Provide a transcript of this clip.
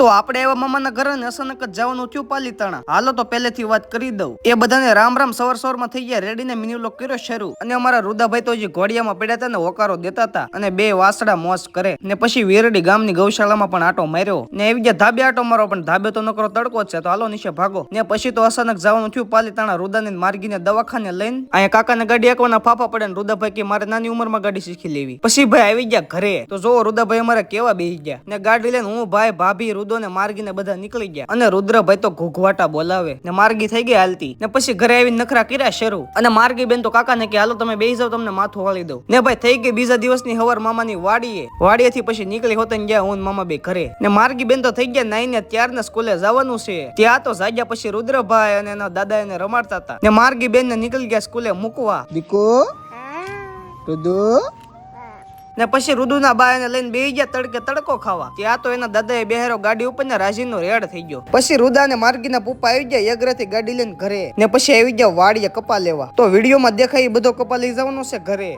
તો આપણે એવા મામાના ઘરે અચાનક જ જવાનું થયું પાલીતાણા. હાલો તો પહેલેથી વાત કરી દઉં. એ બધાને રામ રામ સવાર સવારમાં થઈ ગયા, રેડીને મિની વ્લોગ કર્યો શરૂ. અને અમારા રુદાભાઈ તો હજી ઘોડિયામાં પડ્યા હતા ને હોકારો દેતા હતા. અને બે વાસડા મોસ કરે. ને પછી વીરડી ગામની ગૌશાળામાં પણ આટો માર્યો. ને એવી ગયા ધાબે આટો મારો પણ ધાબે તો નકરો તડકો જ છે. તો હાલો નીચે ભાગો. ને પછી તો અચાનક જવાનું થયું પાલીતાણા રુદાને માર્ગીને દવાખાને લઈને. અહીંયા કાકાને ગાડી એકવાના ફાફા પડે ને રુદાભાઈ કે મારે નાની ઉંમરમાં ગાડી શીખી લેવી. પછી ભાઈ આવી ગયા ઘરે. તો જો રુદાભાઈ અમારે કેવા બેસી ગયા. ને ગાડી લઈને હું, ભાઈ, ભાભી રુદો ને માર્ગી ને બધા નીકળી ગયા. અને રુદ્રભાઈ તો ઘૂઘવાટા બોલાવે ને માર્ગી થઈ ગઈ હાલતી. ને પછી ઘરે આવીને નખરા કર્યા શરૂ. અને માર્ગી બેન તો કાકાને કે હાલો તમે બેસી જાવ તમને માથું વાળી દઉં. ને ભાઈ થઈ ગઈ બીજા દિવસની હવાર મામાની વાડીએ. વાડીએથી પછી નીકળી હોતા ગયા હું મામા બે ઘરે. ને માર્ગી બેન તો થઈ ગયા નાઈ ને ત્યાર ને સ્કૂલે જવાનું છે. ત્યાં તો જાગ્યા પછી રુદ્રભાઈ અને એના દાદા એને રમાડતા હતા. ને માર્ગી બેન ને નીકળી ગયા સ્કૂલે મૂકવા. દીકો? રુદુ? ને પછી રુદુના બાયાને લઈને બે ગયા તડકે તડકો ખાવા. ત્યાં તો એના દાદાએ બેહેરો ગાડી ઉપર ને રાજીનો રેડ થઈ ગયો. પછી રુદા ને માર્ગીના પપ્પા આવી ગયા યગ્રથી ગાડી લઈને ઘરે. ને પછી આવી ગયા વાડીએ કપા લેવા. તો વિડીયોમાં દેખાય એ બધો કપા લઈ જવાનો છે ઘરે.